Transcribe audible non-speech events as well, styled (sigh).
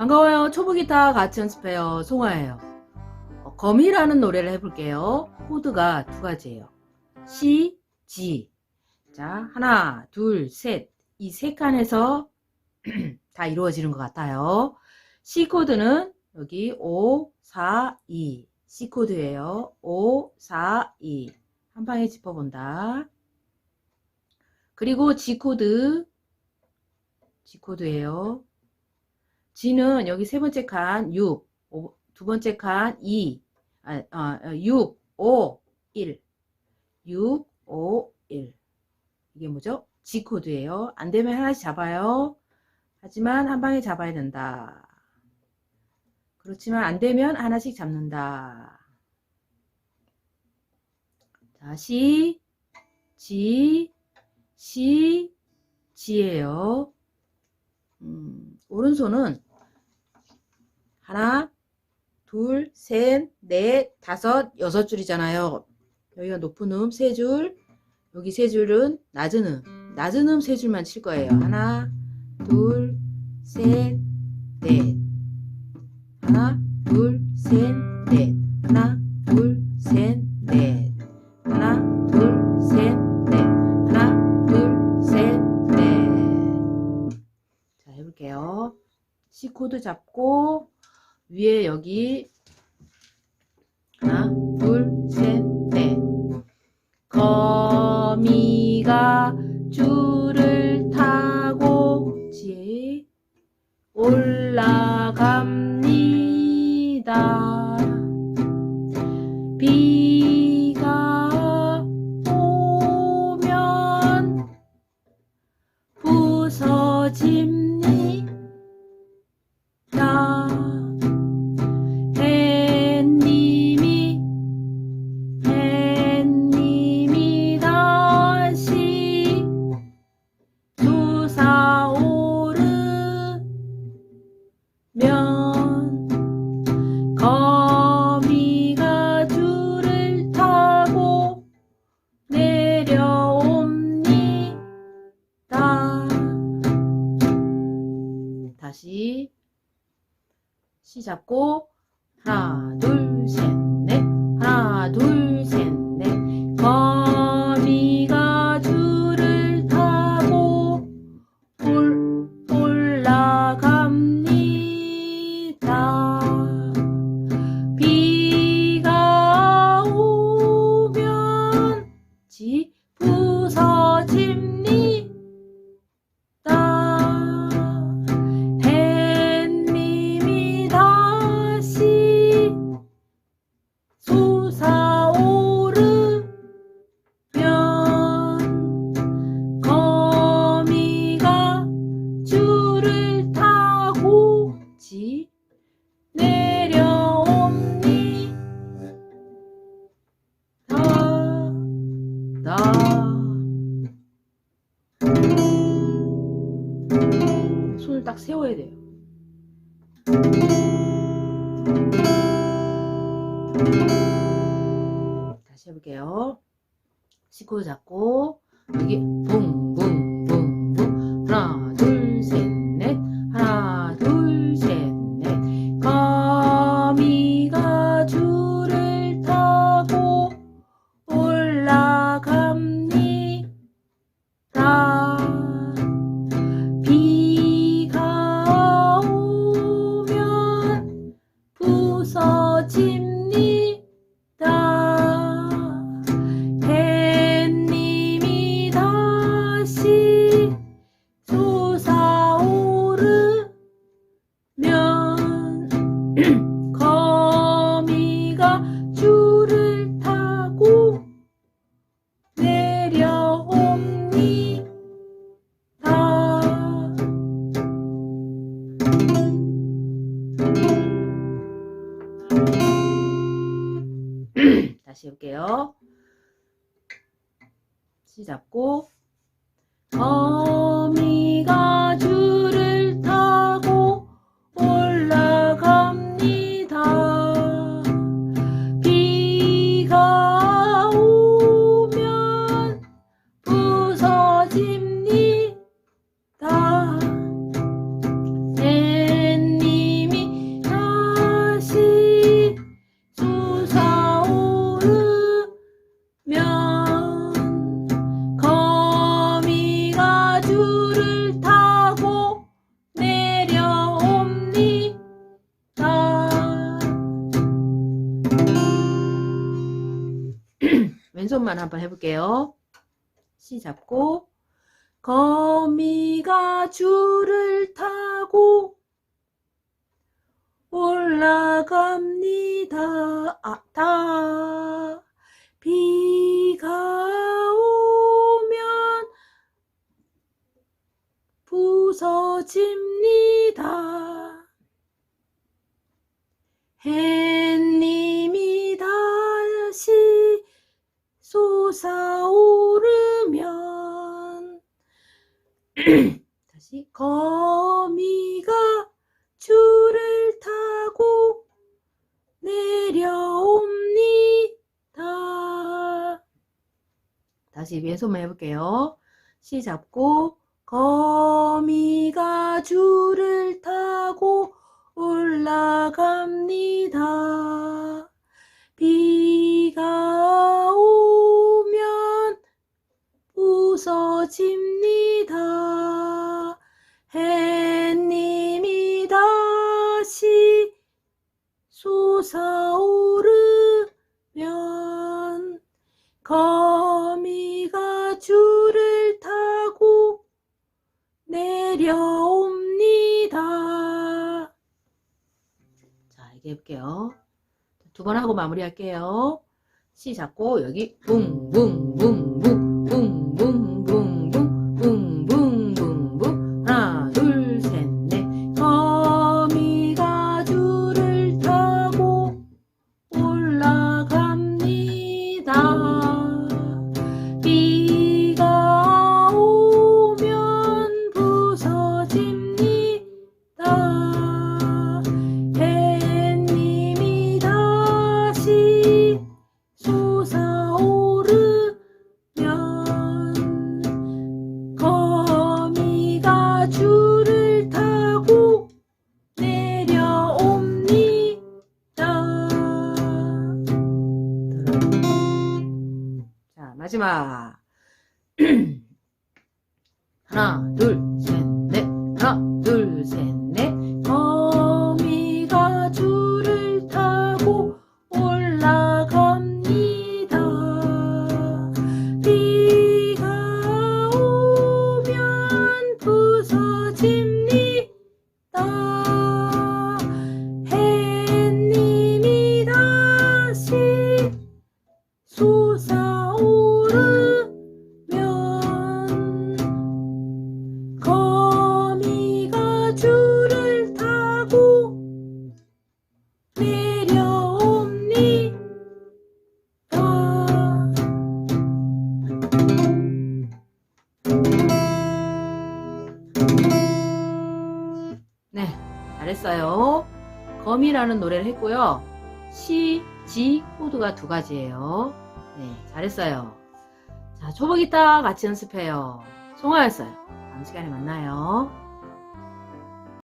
반가워요. 초보 기타 같이 연습해요. 송아예요. 어, 거미라는 노래를 해볼게요. 코드가 두 가지예요. C, G. 자, 하나, 둘, 셋. 이 세 칸에서 (clears throat) 다 이루어지는 것 같아요. C 코드는 여기 5, 4, 2. C 코드예요. 5, 4, 2. 한 방에 짚어본다. 그리고 G 코드. G 코드예요. G는 여기 세 번째 칸 6, 오- 두 번째 칸 2, 아, 아, 6, 5, 1. 6, 5, 1. 이게 뭐죠? G 코드예요. 안 되면 하나씩 잡아요. 하지만 한 방에 잡아야 된다. 그렇지만 안 되면 하나씩 잡는다. 자, C, G, C, G예요. 음, 오른손은 하나, 둘, 셋, 넷, 다섯, 여섯 줄이잖아요. 여기가 높은 음 세 줄, 여기 세 줄은 낮은 음, 낮은 음 세 줄만 칠 거예요. 하나, 둘, 셋, 넷. 하나, 둘, 셋, 넷. 하나, 둘, 셋, 넷. 하나, 둘, 셋, 넷. 하나, 둘, 셋, 넷. 자, 해볼게요. C 코드 잡고 위에 여기 하나, 둘, 셋, 넷. 거미가 줄을 타고 지에 올라갑니다. 비가 오면 부서집 다시 시 잡고 하나 둘셋 세워야 돼요. 다시 해볼게요. 시코 잡고 여기 붕 다시 해볼게요. 시 잡고 왼손만 한번 해볼게요. 시 잡고 거미가 줄을 타고 올라갑니다. 아, 다 비가 오면 부서집니다. 햇 (clears throat) 다시 거미가 줄을 타고 내려옵니다. 다시 왼손만 해볼게요. 시 잡고 거미가 줄을 타고 올라갑니다. 비가 오면 부서집 솟아오르면 거미가 줄을 타고 내려옵니다. 자, 이게 해볼게요. 두 번 하고 마무리할게요. 시 잡고 여기 붕붕붕붕 자, 마 (clears throat) 네, 잘했어요. 거미라는 노래를 했고요. 시, 지, 코드가 두 가지예요. 네, 잘했어요. 자, 초보 기타 같이 연습해요. 송하였어요. 다음 시간에 만나요.